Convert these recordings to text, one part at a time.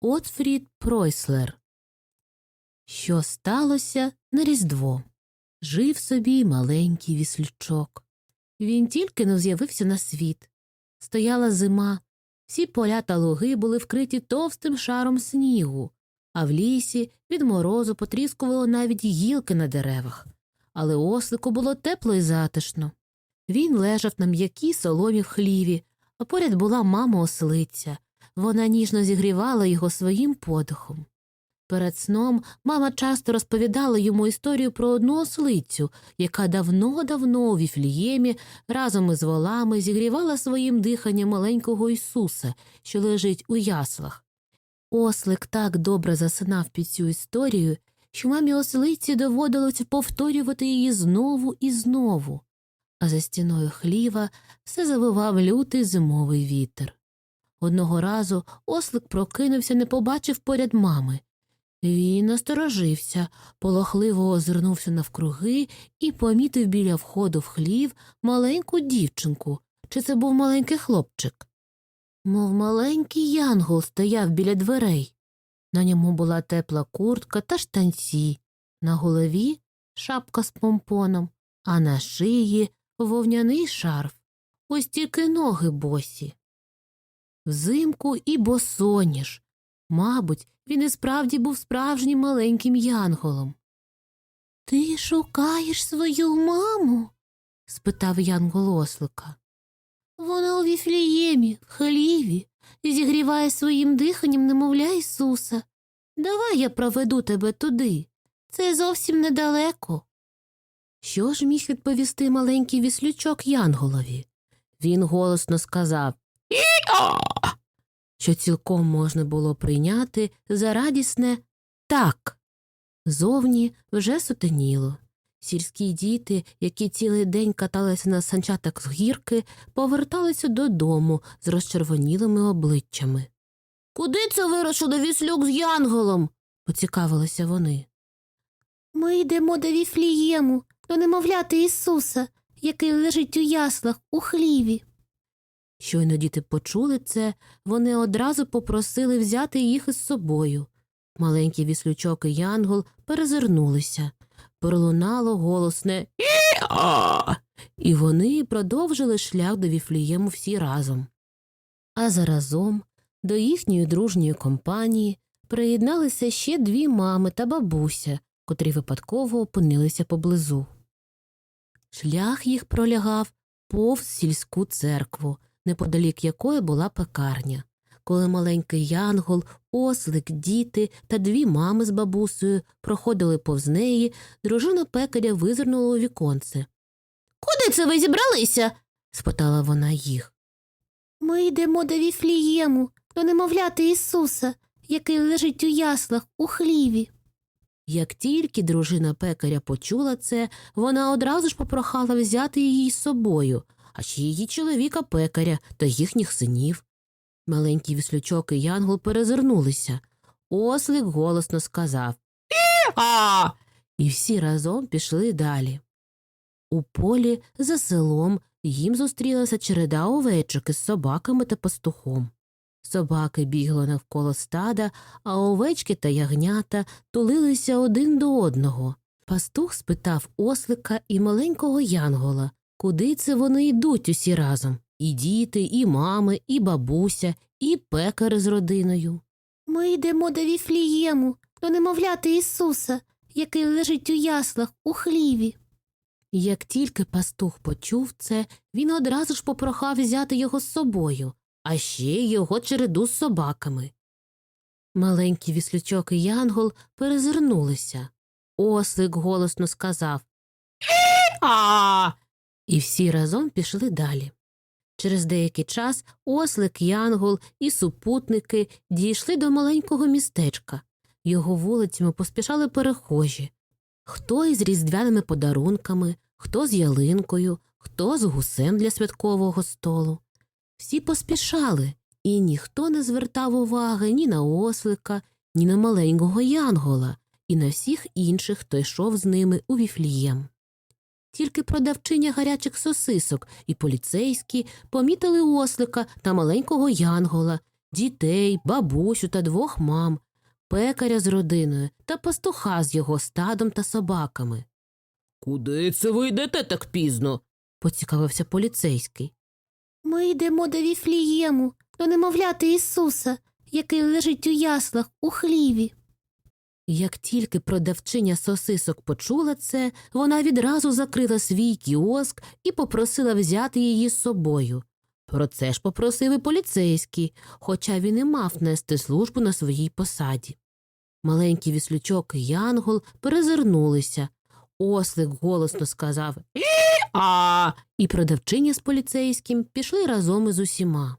Отфрід Пройслер. Що сталося на Різдво? Жив собі маленький віслючок. Він тільки но з'явився на світ. Стояла зима, всі поля та луги були вкриті товстим шаром снігу, а в лісі від морозу потріскувало навіть гілки на деревах. Але ослику було тепло і затишно. Він лежав на м'якій соломі в хліві, а поряд була мама ослиця. Вона ніжно зігрівала його своїм подихом. Перед сном мама часто розповідала йому історію про одну ослицю, яка давно-давно у Віфліємі разом із волами зігрівала своїм диханням маленького Ісуса, що лежить у яслах. Ослик так добре засинав під цю історію, що мамі ослиці доводилося повторювати її знову і знову, а за стіною хліва все завивав лютий зимовий вітер. Одного разу ослик прокинувся, не побачив поряд мами. Він насторожився, полохливо озирнувся навкруги і помітив біля входу в хлів маленьку дівчинку. Чи це був маленький хлопчик? Мов маленький янгол стояв біля дверей. На ньому була тепла куртка та штанці, на голові шапка з помпоном, а на шиї вовняний шарф. Ось тільки ноги босі. Взимку і босоніж. Мабуть, він і справді був справжнім маленьким янголом. Ти шукаєш свою маму? спитав янгол ослика. Вона у Віфліємі, в хліві, і зігріває своїм диханням немовля Ісуса. Давай я проведу тебе туди. Це зовсім недалеко. Що ж міг відповісти маленький віслючок Янголові? Він голосно сказав «Іо!», що цілком можна було прийняти за радісне так. Зовні вже сутеніло. Сільські діти, які цілий день каталися на санчатах з гірки, поверталися додому з розчервонілими обличчями. Куди це вирушили віслюк з янголом? поцікавилися вони. Ми йдемо до Віфлієму, до немовляти Ісуса, який лежить у яслах у хліві. Щойно діти почули це, вони одразу попросили взяти їх із собою. Маленький віслючок і янгол перезирнулися. Пролунало голосне «Іа!» і вони продовжили шлях до Віфлієму всі разом. А заразом до їхньої дружньої компанії приєдналися ще дві мами та бабуся, котрі випадково опинилися поблизу. Шлях їх пролягав повз сільську церкву, неподалік якої була пекарня. Коли маленький янгол, ослик, діти та дві мами з бабусею проходили повз неї, дружина пекаря визирнула у віконце. Куди це ви зібралися? спитала вона їх. Ми йдемо до Віфлієму, до немовляти Ісуса, який лежить у яслах у хліві. Як тільки дружина пекаря почула це, вона одразу ж попрохала взяти її з собою, а ще її чоловіка пекаря та їхніх синів. Маленький віслючок і янгол перезирнулися. Ослик голосно сказав «Іа!» і всі разом пішли далі. У полі за селом їм зустрілася череда овечок із собаками та пастухом. Собаки бігли навколо стада, а овечки та ягнята тулилися один до одного. Пастух спитав ослика і маленького янгола, куди це вони йдуть усі разом і діти, і мами, і бабуся, і пекар з родиною. Ми йдемо до Віфлієму, до немовляти Ісуса, який лежить у яслах у хліві. Як тільки пастух почув це, він одразу ж попрохав взяти його з собою, а ще його череду з собаками. Маленький віслючок і янгол перезирнулися. Ослик голосно сказав «Іа!» І всі разом пішли далі. Через деякий час ослик, янгол і супутники дійшли до маленького містечка. Його вулицями поспішали перехожі. Хто із різдвяними подарунками, хто з ялинкою, хто з гусем для святкового столу. Всі поспішали, і ніхто не звертав уваги ні на ослика, ні на маленького янгола, і на всіх інших, хто йшов з ними у віфлієм. Тільки продавчиня гарячих сосисок і поліцейські помітили ослика та маленького янгола дітей, бабусю та двох мам, пекаря з родиною та пастуха з його стадом та собаками. Куди це ви йдете так пізно? поцікавився поліцейський. Ми йдемо до Віфлієму, до немовляти Ісуса, який лежить у яслах у хліві. Як тільки продавчиня сосисок почула це, вона відразу закрила свій кіоск і попросила взяти її з собою. Про це ж попросив і поліцейський, хоча він і мав нести службу на своїй посаді. Маленький віслючок і Янгол перезирнулися. Ослик голосно сказав «І-а!» і продавчиня з поліцейським пішли разом із усіма.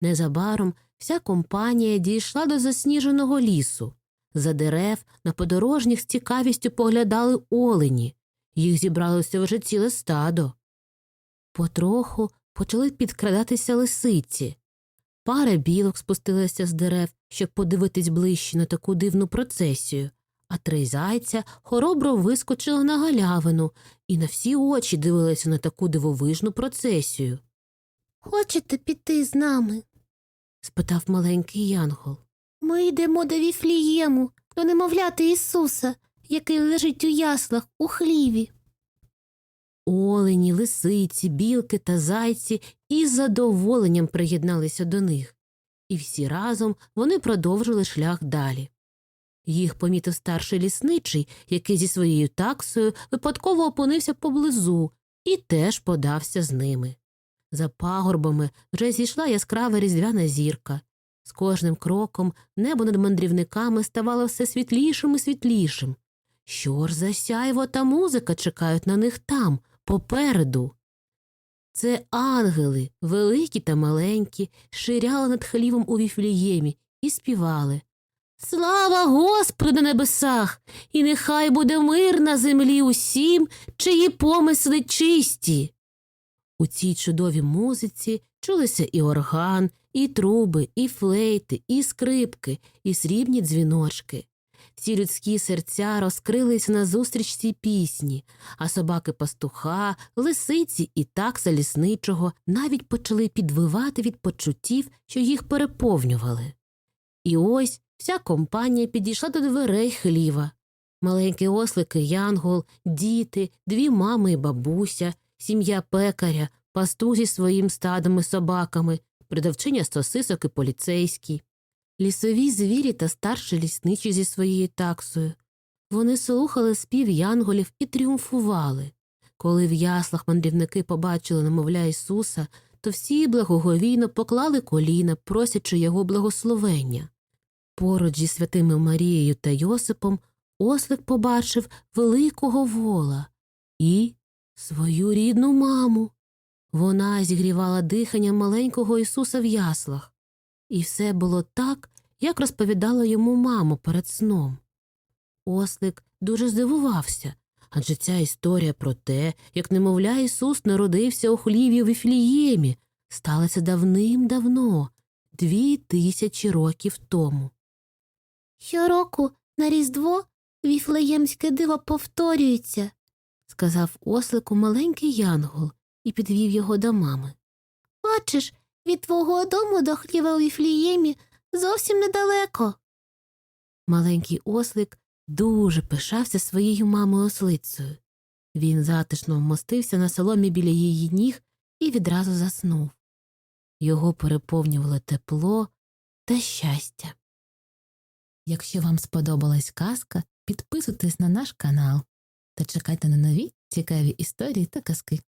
Незабаром вся компанія дійшла до засніженого лісу. За дерев на подорожніх з цікавістю поглядали олені. Їх зібралося вже ціле стадо. Потроху почали підкрадатися лисиці. Пара білок спустилася з дерев, щоб подивитись ближче на таку дивну процесію, а три зайця хоробро вискочили на галявину і на всі очі дивилися на таку дивовижну процесію. Хочете піти з нами? спитав маленький янгол. Ми йдемо до Віфлієму, до немовляти Ісуса, який лежить у яслах у хліві. Олені, лисиці, білки та зайці із задоволенням приєдналися до них, і всі разом вони продовжили шлях далі. Їх помітив старший лісничий, який зі своєю таксою випадково опинився поблизу і теж подався з ними. За пагорбами вже зійшла яскрава різдвяна зірка. З кожним кроком небо над мандрівниками ставало все світлішим і світлішим. Що ж за сяйво та музика чекають на них там, попереду? Це ангели, великі та маленькі, ширяли над хлівом у віфліємі і співали. Слава Господу на небесах! І нехай буде мир на землі усім, чиї помисли чисті. У цій чудовій музиці чулися і орган, і труби, і флейти, і скрипки, і срібні дзвіночки. Всі людські серця розкрилися назустріч цій пісні, а собаки пастуха, лисиці і такса лісничого навіть почали підвивати від почуттів, що їх переповнювали. І ось вся компанія підійшла до дверей хліва. Маленькі ослики Янгол, діти, дві мами і бабуся, сім'я пекаря, пастух зі своїм стадом і собаками, продавчиня сосисок і поліцейський, лісові звірі та старші лісничі зі своєю таксою. Вони слухали спів янголів і тріумфували. Коли в яслах мандрівники побачили немовля Ісуса, то всі благоговійно поклали коліна, просячи його благословення. Поруч зі святими Марією та Йосипом ослик побачив великого вола і свою рідну маму. Вона зігрівала дихання маленького Ісуса в яслах, і все було так, як розповідала йому мама перед сном. Ослик дуже здивувався, адже ця історія про те, як немовля Ісус народився у хліві в Іфліємі, сталася давним-давно, дві тисячі років тому. Щороку на Різдво віфлеємське диво повторюється, сказав ослику маленький янгол і підвів його до мами. Бачиш, від твого дому до хліва у Віфліємі зовсім недалеко. Маленький ослик дуже пишався своєю мамою ослицею. Він затишно вмостився на соломі біля її ніг і відразу заснув. Його переповнювало тепло та щастя. Якщо вам сподобалась казка, підписуйтесь на наш канал та чекайте на нові цікаві історії та казки.